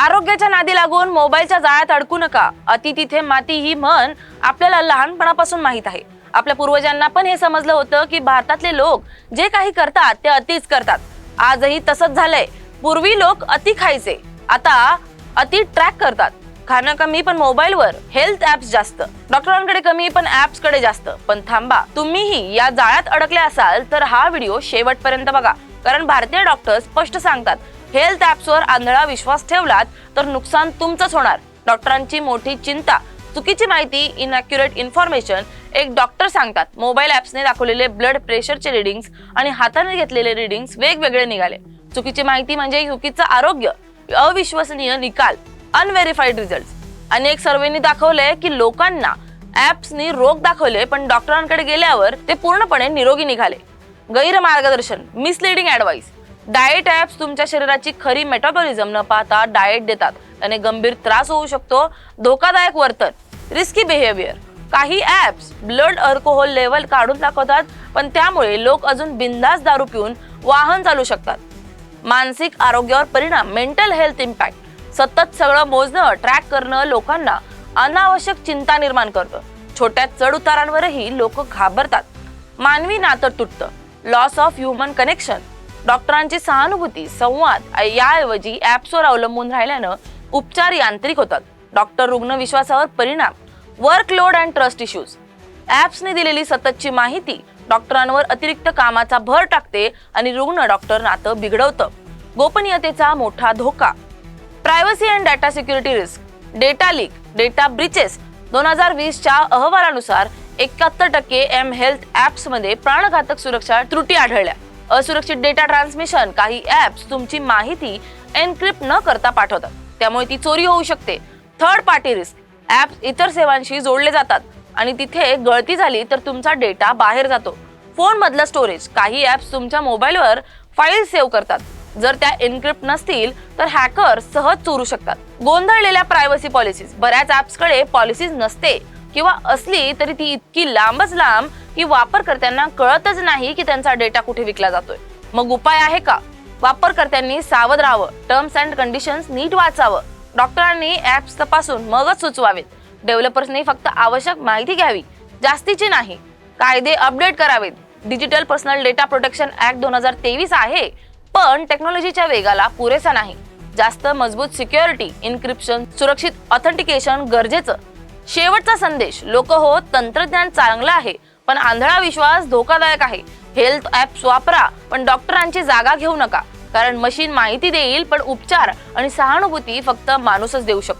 आरोग्याच्या नादी लागून मोबाईलच्या जाळ्यात अडकू नका. अति तिथे माती ही म्हण आपल्याला लहानपणापासून माहीत आहे. आपल्या पूर्वजांना पण हे समजलं होतं की भारतातले लोक जे काही करतात ते अतिच करतात. आजही तसंच झालंय. पूर्वी लोक अति खायचे. आता अति ट्रॅक करतात. खाणं कमी पण मोबाईलवर. हेल्थ ऍप्स जास्त. डॉक्टरांकडे कमी पण ऍप्सकडे जास्त. पण थांबा. तुम्हीही या जाळ्यात अडकले असाल तर हा व्हिडिओ शेवटपर्यंत बघा. कारण भारतीय डॉक्टर स्पष्ट सांगतात हेल्थ ऍप्सवर आंधळा विश्वास ठेवलात तर नुकसान तुमचंच होणार. डॉक्टरांची मोठी चिंता. चुकीची माहिती इनअक्युरेट इन्फॉर्मेशन एक डॉक्टर सांगतात. मोबाईल ऍप्सने दाखवलेले ब्लड प्रेशरचे रिडिंग्स आणि हाताने घेतलेले रिडिंग्स वेगवेगळे निघाले. चुकीची माहिती म्हणजे चुकीचं आरोग्य अविश्वसनीय निकाल अनव्हेरीफाईड रिझल्ट अनेक सर्वेनी दाखवले की लोकांना ऍप्सनी रोग दाखवले पण डॉक्टरांकडे गेल्यावर ते पूर्णपणे निरोगी निघाले. गैरमार्गदर्शन मिसलिडिंग ऍडवाइस डाएट ॲप्स तुमच्या शरीराची खरी मेटाबॉलिझम न पाहता डाएट देतात. त्याने गंभीर त्रास होऊ शकतो धोकादायक वर्तन रिस्की बिहेवियर काही ॲप्स ब्लड अल्कोहोल लेवल काढून दाखवतात पण त्यामुळे लोक अजून बिंदास दारू पिऊन वाहन चालू शकतात. मानसिक आरोग्यावर परिणाम मेंटल हेल्थ इम्पॅक्ट सतत सगळं मोजणं ट्रॅक करणं लोकांना अनावश्यक चिंता निर्माण करतं. छोट्या चढ उतारांवरही लोक घाबरतात. मानवी नातं तुटतं. लॉस ऑफ ह्युमन कनेक्शन डॉक्टरांची सहानुभूती संवाद याऐवजी ऍप्सवर अवलंबून राहिल्यानं उपचार यांत्रिक होतात. डॉक्टर रुग्ण विश्वासावर परिणाम वर्कलोड अँड ट्रस्ट इश्यूज ऍप्सने दिलेली सततची माहिती डॉक्टरांवर अतिरिक्त कामाचा भर टाकते आणि रुग्ण डॉक्टर नातं बिघडवतं. गोपनीयतेचा मोठा धोका. Privacy and data security risk data leak data breaches दोन हजार वीसच्या अहवालानुसार एकाहत्तर टक्के एम हेल्थ ॲप्समध्ये प्राणघातक सुरक्षा त्रुटी आढळल्या. असुरक्षित डेटा ट्रान्समिशन काही ॲप्स तुमची माहिती एनक्रिप्ट न करता पाठवतात. त्यामुळे ती चोरी होऊ शकते. थर्ड पार्टी रिस्क ॲप्स इतर सेवांशी जोडले जातात आणि तिथे गळती झाली तर तुमचा डेटा बाहेर जातो. फोनमधलं स्टोरेज काही ॲप्स तुमच्या मोबाईलवर फाईल सेव्ह करतात. जर त्या एनक्रिप्ट नसतील तर हॅकर सहज चोरू शकतात. गोंधळलेल्या प्रायव्हसी पॉलिसीज बऱ्याच ॲप्सकडे पॉलिसीज नसते. किंवा असली तरी ती इतकी लांबच लांब की वापरकर्त्यांना कळतच नाही की त्यांचा डेटा कुठे विकला जातोय. मग उपाय आहे का? वापरकर्त्यांनी सावध राहावं टर्म्स अँड कंडिशन्स नीट वाचावं. डॉक्टरांनी ऍप्स तपासून मगच सुचवावेत. डेव्हलपर्सनी फक्त आवश्यक माहिती घ्यावी जास्तीची नाही. कायदे अपडेट करावेत. Digital personal data protection act दोन हजार तेवीस आहे पण टेक्नॉलॉजीच्या वेगाला पुरेसा नाही. जास्त मजबूत सिक्युरिटी इन्क्रिप्शन सुरक्षित ऑथेंटिकेशन गरजेचं. शेवटचा संदेश. लोक हो तंत्रज्ञान चांगलं आहे पण आंधळा विश्वास धोकादायक आहे. हेल्थ ऍप्स वापरा पण डॉक्टरांची जागा घेऊ नका. कारण मशीन माहिती देईल पण उपचार आणि सहानुभूती फक्त माणूसच देऊ शकतो.